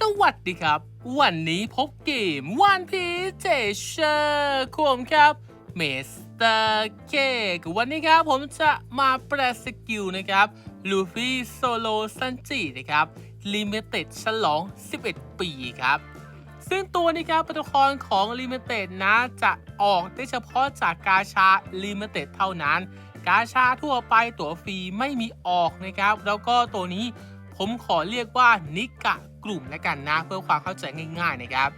สวัสดีครับ วันนี้พบเกมวันพีเจเชอร์คุมครับเมสเตอร์เคกวันนี้ครับผมจะมาแปลสกิลนะครับลูฟี่โซโลซันจินะครับลิมิเต็ดฉลอง 11 ปีครับ ซึ่งตัวนี้ครับตัวละครของ Limited นะจะออกได้เฉพาะจากกาชา Limited เท่านั้น กาชาทั่วไปตั๋วฟรีไม่มีออกนะครับ แล้วก็ตัวนี้ ผมขอเรียกว่านิกะกลุ่มแล้วกันนะ เพื่อความเข้าใจง่ายๆนะครับ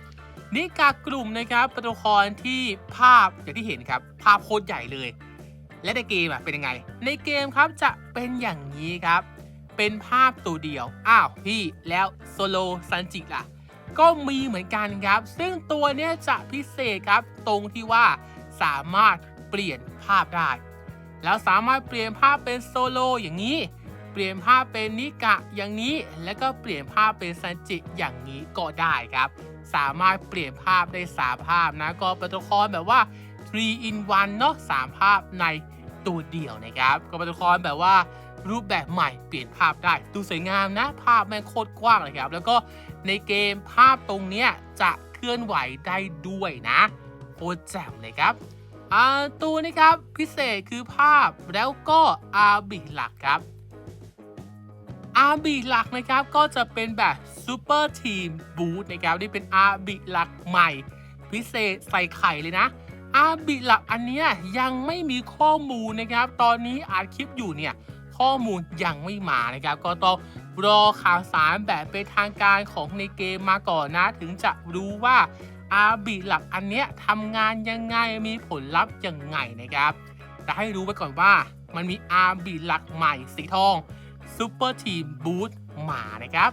นิกะกลุ่มนะครับเป็นตัวละครที่ภาพอย่างที่เห็นครับ ภาพโคตรใหญ่เลย และในเกมอะเป็นยังไง ในเกมครับจะเป็นอย่างนี้ครับ เป็นภาพตัวเดียว อ้าวพี่แล้วโซโลซันจิล่ะ ก็มีเหมือนกันครับ ซึ่งตัวเนี้ยจะพิเศษครับ ตรงที่ว่าสามารถเปลี่ยนภาพได้ แล้วสามารถเปลี่ยนภาพเป็นโซโลอย่างนี้ เปลี่ยนภาพเป็นนิกะอย่างนี้ แล้วก็เปลี่ยนภาพเป็นซันจิอย่างนี้ก็ได้ครับ สามารถเปลี่ยนภาพได้สามภาพนะก็เป็นตัวละครแบบว่า 3 in 1 เนาะสามภาพในตัวเดียวนะครับ ก็เป็นตัวละครแบบว่ารูปแบบใหม่เปลี่ยนภาพได้ดูสวยงามนะ ภาพแม่งโคตรกว้างเลยครับ แล้วก็ในเกมภาพตรงเนี้ยจะเคลื่อนไหวได้ด้วยนะโคตรแจ่มเลยครับตัวนี้ครับพิเศษคือภาพแล้วก็อาบิหลักครับ อาบิหลักนะครับก็จะเป็นแบบซูเปอร์ทีมบูทนะครับนี่เป็นอาบิหลักใหม่ พิเศษใส่ไข่เลยนะอาบิหลักอันเนี้ยยังไม่มีข้อมูลนะครับ ตอนนี้อาจคลิปอยู่เนี่ยข้อมูลยังไม่มานะครับ ก็ต้องรอข่าวสารแบบเป็นทางการของในเกมมาก่อนนะ ถึงจะรู้ว่าอาบิหลักอันเนี้ยทำงานยังไงมีผลลัพธ์ยังไงนะครับจะให้รู้ไว้ก่อนว่ามันมีอาบิหลักใหม่สีทอง ซูเปอร์ทีมบูทมานะครับ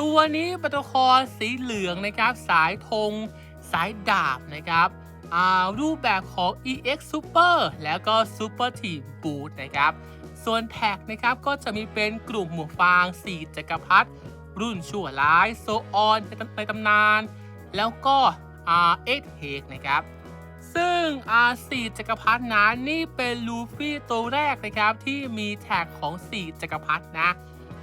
ตัวนี้เป็นตัวครสีเหลืองนะครับ สายธงสายดาบนะครับอ่ารูปแบบของ EX Super แล้วก็ Super Team Boot นะครับ ส่วนแท็กนะครับก็จะมีเป็นกลุ่มหมวกฟาง4จักรพรรดิรุ่นชั่วร้าย โซออนในตำนาน แล้วก็เอ็กเฮกนะครับ ซึ่งอาสี่จักรพรรดินั้นนี่เป็นลูฟี่ตัวแรกนะครับที่มีแท็กของ4จักรพรรดินะ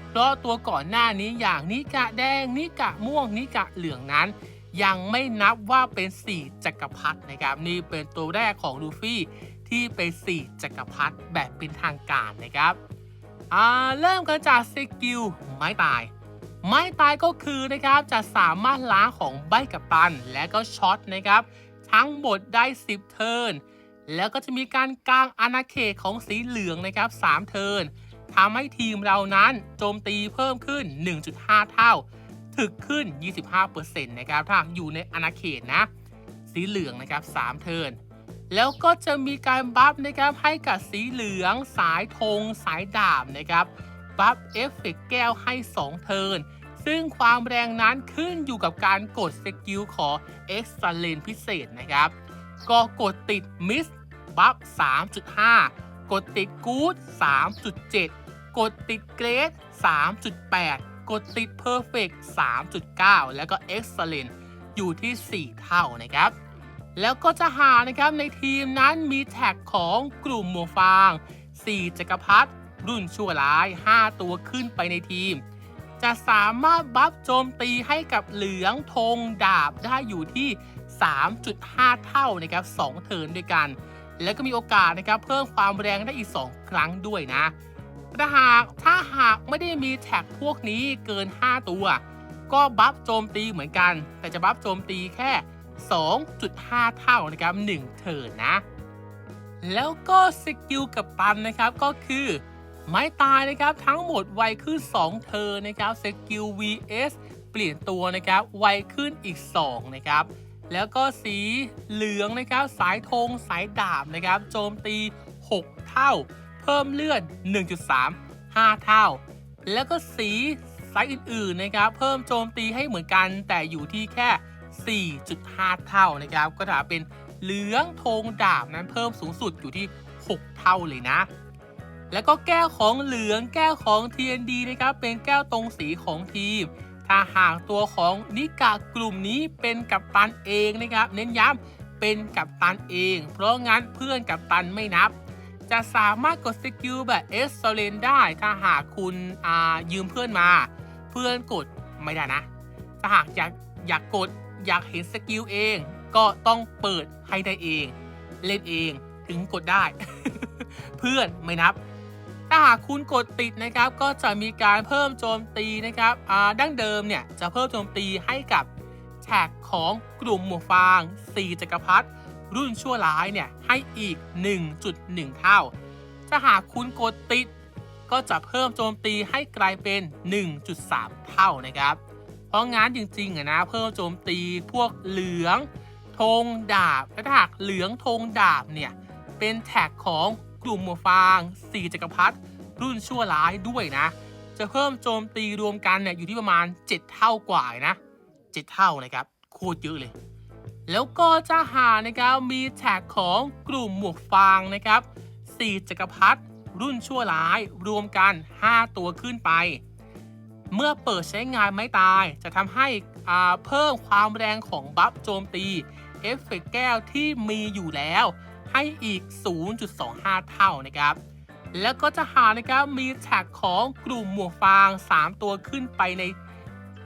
เพราะตัวก่อนหน้านี้อย่างนิกะแดงนิกะม่วงนิกะเหลืองนั้น ยังไม่นับว่าเป็น4จักรพรรดินะครับนี่เป็นตัวแรกของลูฟี่ที่เป็น4จักรพรรดิแบบเป็นทางการนะครับเริ่มกันจากสกิลไม้ตาย ไม้ตายก็คือนะครับจะสามารถล้างของใบกับตัน และก็ช็อตนะครับ ทั้งหมดได้ 10 เทิร์น แล้วก็จะมีการกางอาณาเขตของสีเหลืองนะครับ3เทิร์นทำให้ทีมเรานั้นโจมตีเพิ่มขึ้น 1.5 เท่า ถึกขึ้น 25%นะครับถ้าอยู่ในอาณาเขตนะ สีเหลืองนะครับ3เทิร์น แล้วก็จะมีการบัฟนะครับให้กับสีเหลือง สายธงสายดาบนะครับ บัฟเอฟเฟกต์แก้วให้ 2 เทิร์น ซึ่งความแรงนั้นขึ้นอยู่กับการกดสกิลของ e x c e l l e n t พิเศษนะครับ ก็กดติดมิสบัฟ3.5 กดติดกู๊ด3.7 กดติดเกรด3.8 กดติดเพอร์เฟก3.9 แล้วก็ Excellent อยู่ที่ 4 เท่านะครับ แล้วก็จะหานะครับในทีมนั้นมีแท็กของกลุ่มหมวฟาง 4 จักรพรรดิรุ่นชั่วร้าย 5 ตัวขึ้นไปในทีม จะสามารถบัฟโจมตีให้กับเหลืองธงดาบได้อยู่ที่ 3.5 เท่านะครับ2เทิร์นด้วยกัน แล้วก็มีโอกาสนะครับเพิ่มความแรงได้อีก 2 ครั้งด้วยนะถ้าหากถ้าหากไม่ได้มีแท็กพวกนี้เกิน 5 ตัว ก็บัฟโจมตีเหมือนกัน แต่จะบัฟโจมตีแค่ 2.5 เท่านะครับ1เทิร์นนะ แล้วก็สกิลกับตันนะครับก็คือ ไม้ตายนะครับทั้งหมดไวขึ้น 2เทิร์นะครับสกิล vs เปลี่ยนตัวนะครับไวขึ้นอีก 2 นะครับ แล้วก็สีเหลืองนะครับสายธงสายดาบนะครับโจมตี 6 เท่า เพิ่มเลือด 1.3 5 เท่า แล้วก็สีสายอื่นๆนะครับเพิ่มโจมตีให้เหมือนกันแต่อยู่ที่แค่ 4.5 เท่านะครับก็ถ้าเป็นเหลืองธงดาบนั้นเพิ่มสูงสุดอยู่ที่ 6 เท่าเลยนะ แล้วก็แก้วของเหลืองแก้วของ TND นะครับเป็นแก้วตรงสีของทีม ถ้าหากตัวของนิกากลุ่มนี้เป็นกัปตันเองนะครับ เน้นย้ำเป็นกัปตันเอง เพราะงั้นเพื่อนกัปตันไม่นับ จะสามารถกดสกิลแบบเอสโซเลนได้ถ้าหากคุณยืมเพื่อนมา เพื่อนกดไม่ได้นะ ถ้าหากอยากอยากกดอยากเห็นสกิลเอง ก็ต้องเปิดให้ได้เอง เล่นเองถึงกดได้ เพื่อนไม่นับ ถ้าหากคุณกดติดนะครับก็จะมีการเพิ่มโจมตีนะครับอ่าดั้งเดิมเนี่ยจะเพิ่มโจมตีให้กับแท็กของกลุ่มหมวกฟาง 4จักรพรรดิรุ่นชั่วร้ายเนี่ยให้อีก 1.1 เท่า ถ้าหากคุณกดติด ก็จะเพิ่มโจมตีให้กลายเป็น 1.3 เท่านะครับ เพราะงั้นจริงๆอะนะเพิ่มโจมตีพวกเหลืองธงดาบและถ้าหากเหลืองธงดาบเนี่ยเป็นแท็กของ กลุ่มหมวกฟาง4จักรพรรดิรุ่นชั่วร้ายด้วยนะ จะเพิ่มโจมตีรวมกันเนี่ยอยู่ที่ประมาณ 7 เท่ากว่านะ 7 เท่านะครับโคตรเยอะเลย แล้วก็จะหานะครับมีแท็กของกลุ่มหมวกฟางนะครับ4จักรพรรดิรุ่นชั่วร้ายรวมกัน 5 ตัวขึ้นไป เมื่อเปิดใช้งานไม้ตายจะทำให้อ่าเพิ่มความแรงของบัฟโจมตี เอฟเฟกต์แก้วที่มีอยู่แล้ว ให้อีก 0.25 เท่านะครับ แล้วก็จะหานะครับมีแท็กของกลุ่มหมวกฟาง 3 ตัวขึ้นไปใน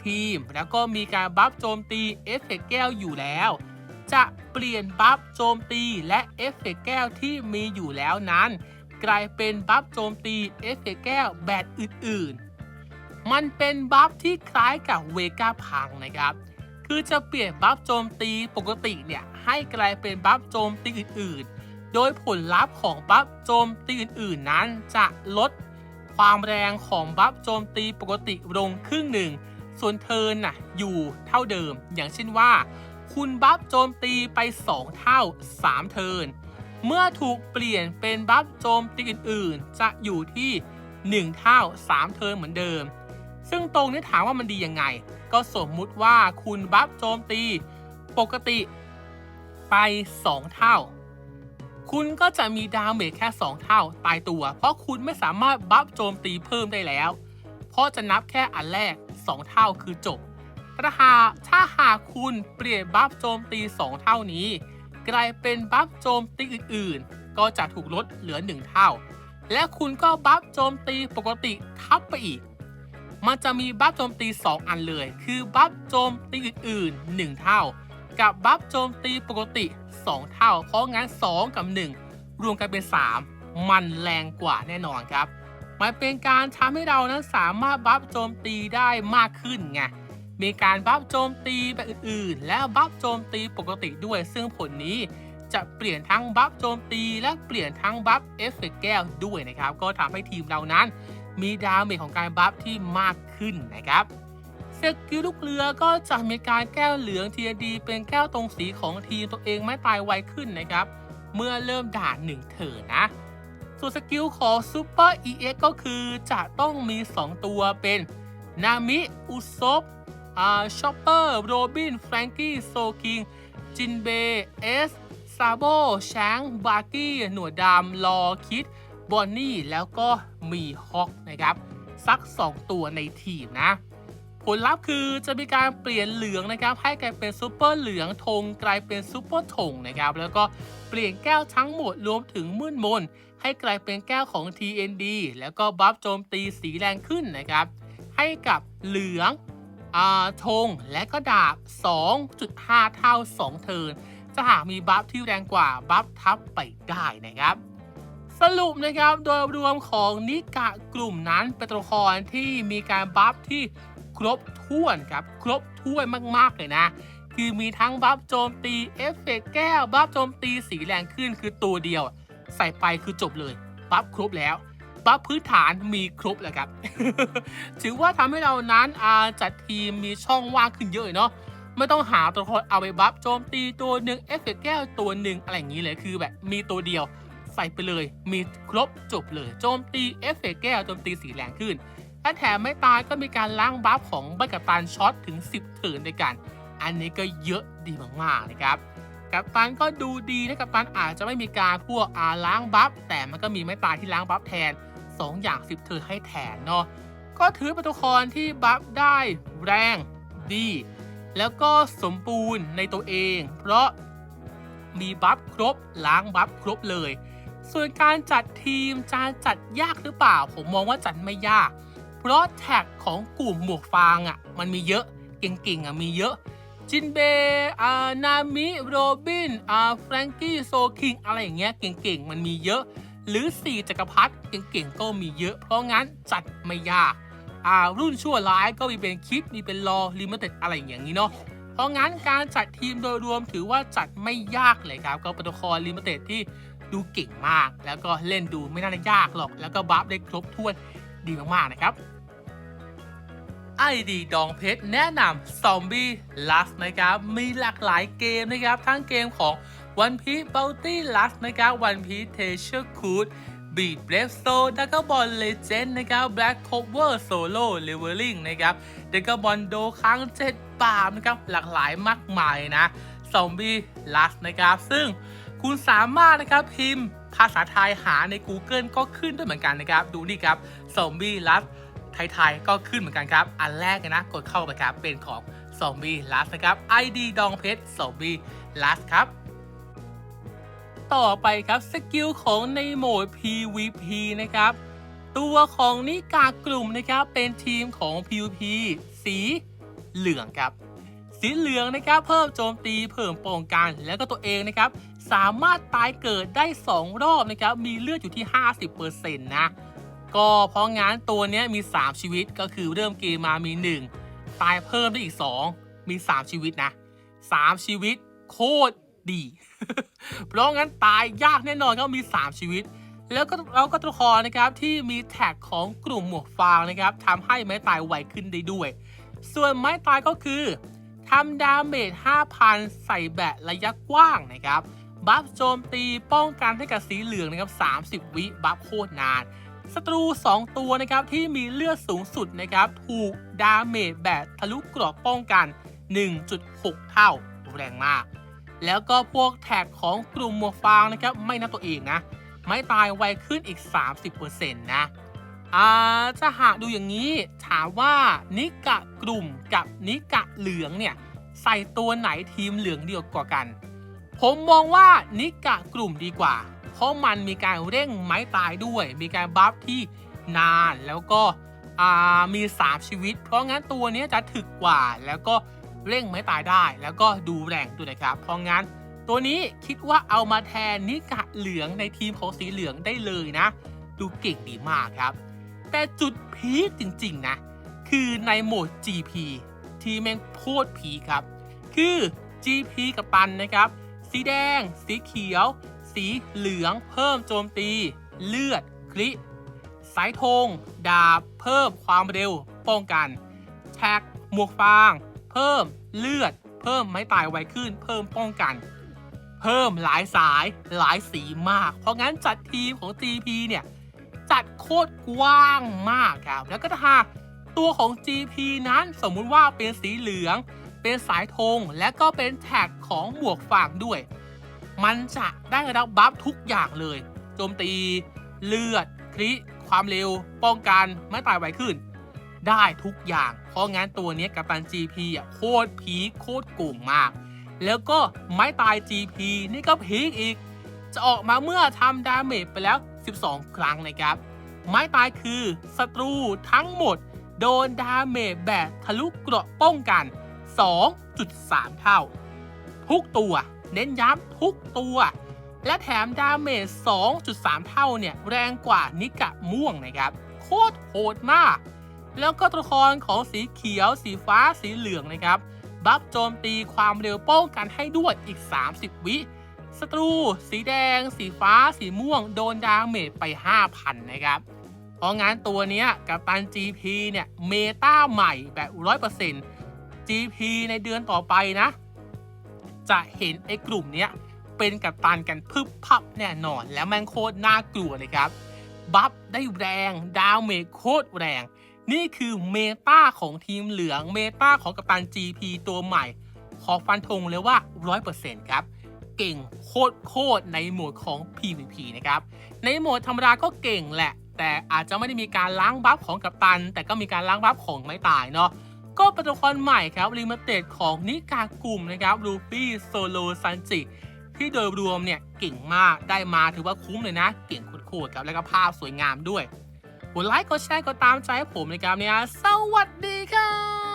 ทีม แล้วก็มีการบัฟโจมตีเอฟเฟกต์แก้วอยู่แล้ว จะเปลี่ยนบัฟโจมตีและเอฟเฟกต์แก้วที่มีอยู่แล้วนั้น กลายเป็นบัฟโจมตีเอฟเฟกต์แก้วแบบอื่นๆ มันเป็นบัฟที่คล้ายกับเวก้าพังนะครับคือจะเปลี่ยนบัฟโจมตีปกติเนี่ยให้กลายเป็นบัฟโจมตีอื่นๆ โดยผลลัพธ์ของบัฟโจมตีอื่นๆนั้นจะลดความแรงของบัฟโจมตีปกติลงครึ่งหนึ่ง ส่วนเทินน่ะอยู่เท่าเดิม อย่างเช่นว่า คุณบัฟโจมตีไป 2 เท่า 3 เทิน เมื่อถูกเปลี่ยนเป็นบัฟโจมตีอื่นๆ จะอยู่ที่ 1 เท่า 3 เทินเหมือนเดิม ซึ่งตรงนี้ถามว่ามันดียังไง ก็สมมุติว่าคุณบัฟโจมตีปกติไป 2 เท่า คุณก็จะมีดาเมจแค่ 2 เท่าตายตัว เพราะคุณไม่สามารถบัฟโจมตีเพิ่มได้แล้ว เพราะจะนับแค่อันแรก 2 เท่าคือจบถ้าหาถ้าหากคุณเปลี่ยนบัฟโจมตี 2 เท่านี้ กลายเป็นบัฟโจมตีอื่นๆ ก็จะถูกลดเหลือ 1 เท่า และคุณก็บัฟโจมตีปกติทับไปอีก มันจะมีบัฟโจมตี 2 อันเลย คือบัฟโจมตีอื่นๆ 1 เท่า กับบัฟโจมตีปกติ 2 เท่า เพราะงั้น 2 กับ 1 รวมกันเป็น 3 มันแรงกว่าแน่นอนครับ มันเป็นการทำให้เรานั้นสามารถบัฟโจมตีได้มากขึ้นไง มีการบัฟโจมตีแบบอื่นๆ และบัฟโจมตีปกติด้วย ซึ่งผลนี้จะเปลี่ยนทั้งบัฟโจมตีและเปลี่ยนทั้งบัฟเอฟเฟกต์แก้วด้วยนะครับ ก็ทำให้ทีมเรานั้น มีดาเมจของการบัฟที่มากขึ้นนะครับ สกิลลูกเรือก็จะมีการแก้วเหลืองทีดีเป็นแก้วตรงสีของทีมตัวเองไม่ตายไวขึ้นนะครับ เมื่อเริ่มด่านหนึ่งเถิดนะ ส่วนสกิลของซูเปอร์ EX ก็คือจะต้องมี 2 ตัวเป็นนามิ อุซบอาชอปเปอร์ โรบิน แฟรงกี้ โซคิง จินเบ เอส ซาโบช้าง บาร์กี้ หนวดดำลอคิด บอนนี่ แล้วก็มีฮอกนะครับ สัก 2 ตัวในทีมนะ ผลลัพธ์คือจะมีการเปลี่ยนเหลืองนะครับ ให้กลายเป็นซูเปอร์เหลืองธงกลายเป็นซูเปอร์ธงนะครับ แล้วก็เปลี่ยนแก้วทั้งหมดรวมถึงมืดมน ให้กลายเป็นแก้วของ TND แล้วก็บัฟโจมตีสีแรงขึ้นนะครับ ให้กับเหลืองธงและก็ดาบ 2.5 เท่า 2 เทินจะหากมีบัฟที่แรงกว่าบัฟทับไปได้นะครับสรุปนะครับโดยรวมของนิกะกลุ่มนั้นเป็นตัวละครที่มีการบัฟที่ รบถ้วนครับ ครบถ้วนมากๆเลยนะ คือมีทั้งบัฟโจมตีเอฟเฟกต์แก้วบัฟโจมตีสีแรงขึ้นคือตัวเดียว ใส่ไปคือจบเลยบัฟครบแล้วบัฟพื้นฐานมีครบแล้วครับ ถือว่าทำให้เรานั้นอาจัดทีมมีช่องว่างขึ้นเยอะเนาะไม่ต้องหาตัวละครเอาไปบัฟโจมตีตัวหนึ่งเอฟเฟกต์แก้วตัวหนึ่งอะไรอย่างนี้เลยคือแบบมีตัวเดียว ใส่ไปเลย มีครบจบเลย โจมตีเอฟเฟกต์แก้วโจมตีสีแรงขึ้น และแถมไม่ตายก็มีการล้างบัฟของบัคกัปตันช็อตถึง 10เถินด้วยกัน อันนี้ก็เยอะดีมากๆนะครับ กัปตันก็ดูดีนะกัปตันอาจจะไม่มีการพวกอาล้างบัฟแต่มันก็มีไม่ตายที่ล้างบัฟแทน 2 อย่าง 10เทินให้แทนเนาะ ก็ถือเป็นตัวละครที่บัฟได้แรงดี แล้วก็สมบูรณ์ในตัวเอง เพราะมีบัฟครบล้างบัฟครบเลยส่วนการจัดทีมจะจัดยากหรือเปล่า ผมมองว่าจัดไม่ยาก เพราะแท็กของกลุ่มหมวกฟางอะมันมีเยอะเก่งๆอะมีเยอะจินเบย์อานามิโรบินอาแฟรงกี้โซคิงอะไรอย่างเงี้ยเก่งๆมันมีเยอะ หรือ 4จักรพรรดิเก่งๆก็มีเยอะ เพราะงั้นจัดไม่ยากอ่ารุ่นชั่วร้ายก็มีเป็นคิดมีเป็นรอลิมิเต็ดอะไรอย่างนี้เนาะเพราะงั้นการจัดทีมโดยรวมถือว่าจัดไม่ยากเลยครับ ก็เป็นตัวละครลิมิเต็ดที่ดูเก่งมาก แล้วก็เล่นดูไม่น่าจะยากหรอก แล้วก็บัฟได้ครบถ้วน ดีมากๆนะครับไอดีดองเพชรแนะนำซอมบี้ลัสนะครับ มีหลากหลายเกมนะครับ ทั้งเกมของ One Piece Bounty Lust นะครับ One Piece Treasure Cruise Beat Brave Soul ดักเกอร์บอลเลเจนด์นะครับ Black Cover Solo Leveling นะครับดักเกอร์บอลโดครั้งเจ็ดปามนะครับ หลากหลายมากมายนะซอมบี้ลัสนะครับ ซึ่งคุณสามารถนะครับพิมพ์ ภาษาไทยหาใน Google ก็ขึ้นด้วยเหมือนกันนะครับ ดูนี่ครับซอมบี้ลัสไทยๆก็ขึ้นเหมือนกันครับ อันแรกนะกดเข้าไปครับเป็นของซอมบี้ลัสนะครับ ID ดองเพชรซอมบี้ลัสครับต่อไปครับสกิลของในโหมด PVP นะครับ ตัวของนิกากลุ่มนะครับเป็นทีมของ PVP สีเหลืองครับ สีเหลืองนะครับ เพิ่มโจมตีเพิ่มป้องกันแล้วก็ตัวเองนะครับ สามารถตายเกิดได้ 2 รอบนะครับมีเลือดอยู่ที่ 50%นะก็เพราะงั้นตัวนี้มี 3 ชีวิตก็คือเริ่มเกมมามี 1 ตายเพิ่มได้อีก 2 มี 3 ชีวิตนะ 3 ชีวิตโคตรดี เพราะงั้นตายยากแน่นอนก็มี 3 ชีวิต แล้วก็เราก็ตัวละครนะครับที่มีแท็กของกลุ่มหมวกฟางนะครับทำให้ไม้ตายไวขึ้นได้ด้วย ส่วนไม้ตายก็คือทำดาเมจ 5,000 ใส่แบตระยะกว้างนะครับ บัฟโจมตีป้องกันให้กับสีเหลืองนะครับ 30 วิบัฟโคตรนานศัตรู 2 ตัวนะครับที่มีเลือดสูงสุดนะครับถูกดาเมจแบบทะลุเกรอบป้องกัน 1.6 เท่าแรงมาก แล้วก็พวกแท็กของกลุ่มหมวกฟางนะครับไม่นับตัวเองนะ ไม่ตายไวขึ้นอีก 30%นะอ่าจะหากดูอย่างนี้ถามว่านิกะกลุ่มกับนิกะเหลืองเนี่ยใส่ตัวไหนทีมเหลืองเดียวกว่ากัน ผมมองว่านิกะกลุ่มดีกว่า เพราะมันมีการเร่งไม้ตายด้วย มีการบัฟที่นานแล้วก็อ่ามชีวิต เพราะงั้นตัวนี้จะถึกกว่า แล้วก็เร่งไม้ตายได้ แล้วก็ดูแรงด้วยนะครับ เพราะงั้น ตัวนี้คิดว่าเอามาแทนนิกะเหลืองในทีมของสีเหลืองได้เลยนะ ดูเก่งดีมากครับ แต่จุดพีคจริงๆนะ คือในโหมด GP ที่แม่งโคตรพีคครับ คือ GP กับตันนะครับ สีแดง สีเขียว สีเหลืองเพิ่มโจมตี เลือดคลิสายธงดาบ เพิ่มความเร็ว ป้องกัน แท็ก หมวกฟาง เพิ่มเลือด เพิ่มไม้ตายไวขึ้น เพิ่มป้องกัน เพิ่มหลายสายหลายสีมาก เพราะงั้นจัดทีมของ GP เนี่ย จัดโคตรกว้างมากครับ แล้วก็ถ้าตัวของ GP นั้นสมมุติว่าเป็นสีเหลือง เป็นสายธงและก็เป็นแท็กของหมวกฝากด้วย มันจะได้รับบัฟทุกอย่างเลย โจมตี เลือดคลิความเร็ว ป้องกันไม่ตายไวขึ้น ได้ทุกอย่าง เพราะงั้นตัวนี้กัปตัน GP อะโคตรพีโคตรโกงมาก แล้วก็ไม้ตาย GP นี่ก็พีคอีก จะออกมาเมื่อทำดาเมจไปแล้ว 12 ครั้งนะครับ ไม้ตายคือศัตรูทั้งหมด โดนดาเมจแบบทะลุเกราะป้องกัน 2.3 เท่า ทุกตัว เน้นย้ำทุกตัว และแถมดาเมจ 2.3 เท่าเนี่ย แรงกว่านิกะม่วงนะครับ โคตรโหดมาก แล้วก็ตัวละครของสีเขียว สีฟ้าสีเหลืองนะครับ บัฟโจมตีความเร็วป้องกันให้ด้วยอีก 30 วิศัตรู สีแดง สีฟ้า สีม่วง โดนดาเมจไป 5,000 นะครับ เพราะงั้นตัวนี้กับตัน GP เนี่ย เมตาใหม่แบบ 100% GP ในเดือนต่อไปนะ จะเห็นไอ้กลุ่มเนี้ยเป็นกับตันกันพึบพับแน่นอน แล้วแมันโคตรน่ากลัวเลยครับ บัฟได้แรง ดาวเมจโคตรแรง นี่คือเมตาของทีมเหลืองเมตาของกัปตัน GP ตัวใหม่ ขอฟันธงเลยว่า 100%ครับ เก่งโคตรโคตรในโหมดของ PVP นะครับ ในโหมดธรรมดาก็เก่งแหละ แต่อาจจะไม่ได้มีการล้างบัฟของกัปตัน แต่ก็มีการล้างบัฟของไม้ตายเนาะ ก็เป็นตัวละครใหม่ครับรีมาเต็ดของนิกากลุ่มนะครับลูฟี่โซโลซันจิที่โดยรวมเนี่ยเก่งมากได้มาถือว่าคุ้มเลยนะ เก่งโคตรๆครับแล้วก็ภาพสวยงามด้วยกดไลค์กดแชร์กดตามใจให้ผมนะครับเนี่ยสวัสดีครับ